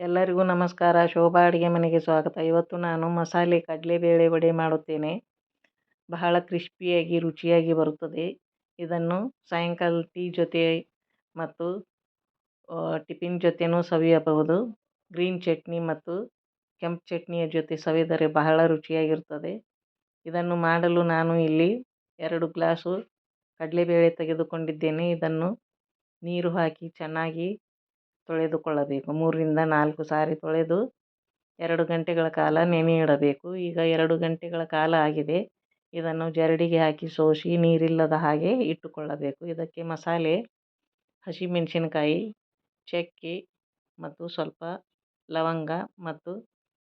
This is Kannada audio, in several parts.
ಎಲ್ಲರಿಗೂ ನಮಸ್ಕಾರ. ಶೋಭಾ ಅಡುಗೆ ಮನೆಗೆ ಸ್ವಾಗತ. ಇವತ್ತು ನಾನು ಮಸಾಲೆ ಕಡಲೆಬೇಳೆ ವಡೆ ಮಾಡುತ್ತೇನೆ. ಬಹಳ ಕ್ರಿಸ್ಪಿಯಾಗಿ, ರುಚಿಯಾಗಿ ಬರುತ್ತದೆ. ಇದನ್ನು ಸಾಯಂಕಾಲ ಟೀ ಜೊತೆ ಮತ್ತು ಟಿಫಿನ್ ಜೊತೆನೂ ಸವಿಯಬಹುದು. ಗ್ರೀನ್ ಚಟ್ನಿ ಮತ್ತು ಕೆಂಪು ಚಟ್ನಿಯ ಜೊತೆ ಸವಿದರೆ ಬಹಳ ರುಚಿಯಾಗಿರುತ್ತದೆ. ಇದನ್ನು ಮಾಡಲು ನಾನು ಇಲ್ಲಿ ಎರಡು ಗ್ಲಾಸು ಕಡಲೆಬೇಳೆ ತೆಗೆದುಕೊಂಡಿದ್ದೇನೆ. ಇದನ್ನು ನೀರು ಹಾಕಿ ಚೆನ್ನಾಗಿ ತೊಳೆದುಕೊಳ್ಳಬೇಕು. ಮೂರರಿಂದ ನಾಲ್ಕು ಸಾರಿ ತೊಳೆದು ಎರಡು ಗಂಟೆಗಳ ಕಾಲ ನೆನೆ ಇಡಬೇಕು ಈಗ ಎರಡು ಗಂಟೆಗಳ ಕಾಲ ಆಗಿದೆ. ಇದನ್ನು ಜರಡಿಗೆ ಹಾಕಿ ಸೋಸಿ ನೀರಿಲ್ಲದ ಹಾಗೆ ಇಟ್ಟುಕೊಳ್ಳಬೇಕು. ಇದಕ್ಕೆ ಮಸಾಲೆ, ಹಸಿಮೆಣಸಿನಕಾಯಿ, ಚಕ್ಕೆ ಮತ್ತು ಸ್ವಲ್ಪ ಲವಂಗ ಮತ್ತು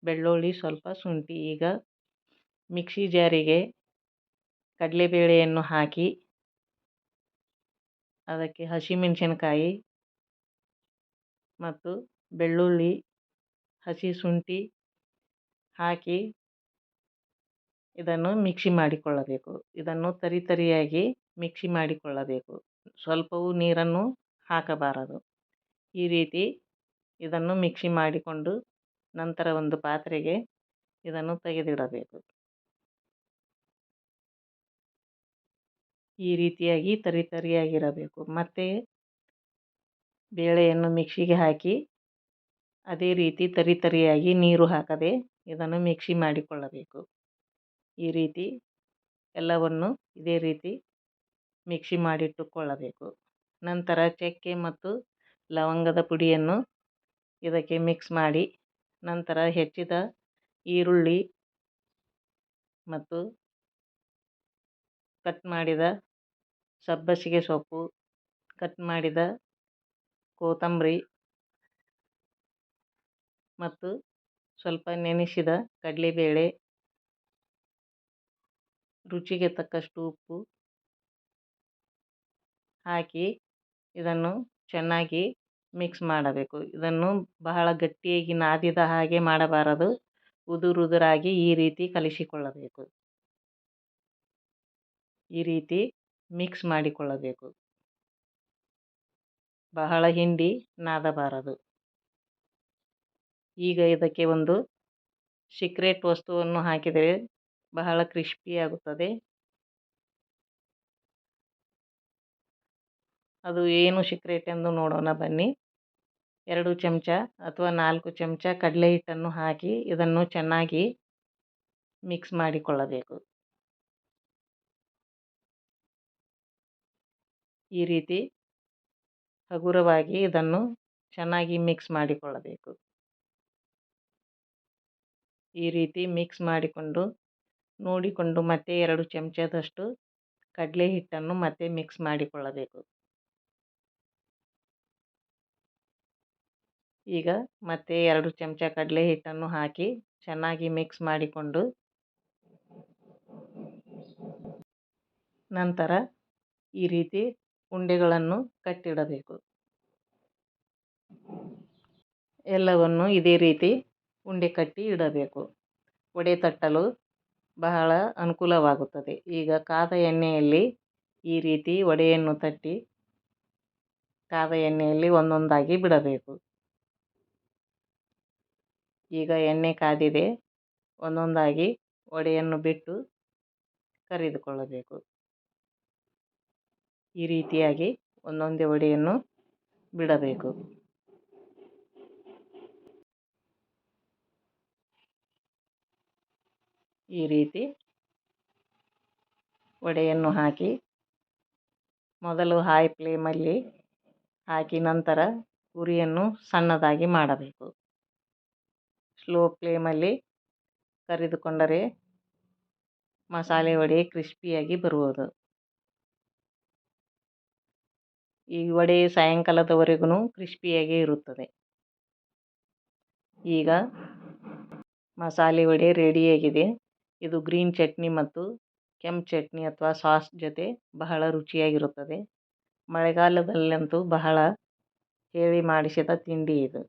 ಬೆಳ್ಳುಳ್ಳಿ ಸ್ವಲ್ಪ ಶುಂಠಿ. ಈಗ ಮಿಕ್ಸಿ ಜಾರಿಗೆ ಕಡಲೆಬೇಳೆಯನ್ನು ಹಾಕಿ ಅದಕ್ಕೆ ಹಸಿಮೆಣಸಿನಕಾಯಿ ಮತ್ತು ಬೆಳ್ಳುಳ್ಳಿ, ಹಸಿ ಶುಂಠಿ ಹಾಕಿ ಇದನ್ನು ಮಿಕ್ಸಿ ಮಾಡಿಕೊಳ್ಳಬೇಕು. ಇದನ್ನು ತರಿ ತರಿಯಾಗಿ ಮಿಕ್ಸಿ ಮಾಡಿಕೊಳ್ಳಬೇಕು. ಸ್ವಲ್ಪವೂ ನೀರನ್ನು ಹಾಕಬಾರದು. ಈ ರೀತಿ ಇದನ್ನು ಮಿಕ್ಸಿ ಮಾಡಿಕೊಂಡು ನಂತರ ಒಂದು ಪಾತ್ರೆಗೆ ಇದನ್ನು ತೆಗೆದಿಡಬೇಕು. ಈ ರೀತಿಯಾಗಿ ತರಿ ತರಿಯಾಗಿರಬೇಕು. ಮತ್ತು ಬೇಳೆಯನ್ನು ಮಿಕ್ಸಿಗೆ ಹಾಕಿ, ಅದೇ ರೀತಿ ತರಿ ತರಿಯಾಗಿ ನೀರು ಹಾಕದೆ ಇದನ್ನು ಮಿಕ್ಸಿ ಮಾಡಿಕೊಳ್ಳಬೇಕು. ಈ ರೀತಿ ಎಲ್ಲವನ್ನು ಇದೇ ರೀತಿ ಮಿಕ್ಸಿ ಮಾಡಿಟ್ಟುಕೊಳ್ಳಬೇಕು. ನಂತರ ಚಕ್ಕೆ ಮತ್ತು ಲವಂಗದ ಪುಡಿಯನ್ನು ಇದಕ್ಕೆ ಮಿಕ್ಸ್ ಮಾಡಿ, ನಂತರ ಹೆಚ್ಚಿದ ಈರುಳ್ಳಿ ಮತ್ತು ಕಟ್ ಮಾಡಿದ ಸಬ್ಬಸಿಗೆ ಸೊಪ್ಪು, ಕಟ್ ಮಾಡಿದ ಕೊತ್ತಂಬರಿ ಮತ್ತು ಸ್ವಲ್ಪ ನೆನೆಸಿದ ಕಡಲೆಬೇಳೆ. ರುಚಿಗೆ ತಕ್ಕಷ್ಟು ಉಪ್ಪು. ಹಾಕಿ ಇದನ್ನು ಚೆನ್ನಾಗಿ ಮಿಕ್ಸ್ ಮಾಡಬೇಕು. ಇದನ್ನು ಬಹಳ ಗಟ್ಟಿಯಾಗಿ ನಾದಿದ ಹಾಗೆ ಮಾಡಬಾರದು. ಉದುರುದುರಾಗಿ ಈ ರೀತಿ ಕಲಿಸಿಕೊಳ್ಳಬೇಕು. ಈ ರೀತಿ ಮಿಕ್ಸ್ ಮಾಡಿಕೊಳ್ಳಬೇಕು. ಬಹಳ ಹಿಂಡಿ ನಾದಬಾರದು. ಈಗ ಇದಕ್ಕೆ ಒಂದು ಸೀಕ್ರೆಟ್ ವಸ್ತುವನ್ನು ಹಾಕಿದರೆ ಬಹಳ ಕ್ರಿಸ್ಪಿಯಾಗುತ್ತದೆ ಅದು ಏನು ಸೀಕ್ರೆಟ್ ಎಂದು ನೋಡೋಣ ಬನ್ನಿ. ಎರಡು ಚಮಚ ಅಥವಾ ನಾಲ್ಕು ಚಮಚ ಕಡಲೆ ಹಿಟ್ಟನ್ನು ಹಾಕಿ ಇದನ್ನು ಚೆನ್ನಾಗಿ ಮಿಕ್ಸ್ ಮಾಡಿಕೊಳ್ಳಬೇಕು. ಈ ರೀತಿ ಹಗುರವಾಗಿ ಇದನ್ನು ಚೆನ್ನಾಗಿ ಮಿಕ್ಸ್ ಮಾಡಿಕೊಳ್ಳಬೇಕು. ಈ ರೀತಿ ಮಿಕ್ಸ್ ಮಾಡಿಕೊಂಡು, ನೋಡಿಕೊಂಡು ಮತ್ತೆ ಎರಡು ಚಮಚದಷ್ಟು ಕಡಲೆ ಹಿಟ್ಟನ್ನು ಮತ್ತೆ ಮಿಕ್ಸ್ ಮಾಡಿಕೊಳ್ಳಬೇಕು. ಈಗ ಮತ್ತೆ ಎರಡು ಚಮಚ ಕಡಲೆ ಹಿಟ್ಟನ್ನು ಹಾಕಿ ಚೆನ್ನಾಗಿ ಮಿಕ್ಸ್ ಮಾಡಿಕೊಂಡು, ನಂತರ ಈ ರೀತಿ ಉಂಡೆಗಳನ್ನು ಕಟ್ಟಿಡಬೇಕು. ಎಲ್ಲವನ್ನು ಇದೇ ರೀತಿ ಉಂಡೆ ಕಟ್ಟಿ ಇಡಬೇಕು. ವಡೆ ತಟ್ಟಲು ಬಹಳ ಅನುಕೂಲವಾಗುತ್ತದೆ. ಈಗ ಕಾದ ಎಣ್ಣೆಯಲ್ಲಿ ಈ ರೀತಿ ವಡೆಯನ್ನು ತಟ್ಟಿ ಕಾದ ಎಣ್ಣೆಯಲ್ಲಿ ಒಂದೊಂದಾಗಿ ಬಿಡಬೇಕು. ಈಗ ಎಣ್ಣೆ ಕಾದಿದೆ, ಒಂದೊಂದಾಗಿ ವಡೆಯನ್ನು ಬಿಟ್ಟು ಕರಿದುಕೊಳ್ಳಬೇಕು. ಈ ರೀತಿಯಾಗಿ ಒಂದೊಂದೇ ವಡೆಯನ್ನು ಬಿಡಬೇಕು. ಈ ರೀತಿ ವಡೆಯನ್ನು ಹಾಕಿ ಮೊದಲು ಹಾಯ್ ಫ್ಲೇಮಲ್ಲಿ ಹಾಕಿ ನಂತರ ಉರಿಯನ್ನು ಸಣ್ಣದಾಗಿ ಮಾಡಬೇಕು. ಸ್ಲೋ ಫ್ಲೇಮಲ್ಲಿ ಕರಿದುಕೊಂಡರೆ ಮಸಾಲೆ ವಡೆ ಕ್ರಿಸ್ಪಿಯಾಗಿ ಬರುವುದು. ಈ ವಡೆ ಸಾಯಂಕಾಲದವರೆಗೂ ಕ್ರಿಸ್ಪಿಯಾಗೇ ಇರುತ್ತದೆ. ಈಗ ಮಸಾಲೆ ವಡೆ ರೆಡಿಯಾಗಿದೆ. ಇದು ಗ್ರೀನ್ ಚಟ್ನಿ ಮತ್ತು ಕೆಂಪು ಚಟ್ನಿ ಅಥವಾ ಸಾಸ್ ಜೊತೆ ಬಹಳ ರುಚಿಯಾಗಿರುತ್ತದೆ. ಮಳೆಗಾಲದಲ್ಲಂತೂ ಬಹಳ ಹೇಳಿ ಮಾಡಿಸಿದ ತಿಂಡಿ ಇದು.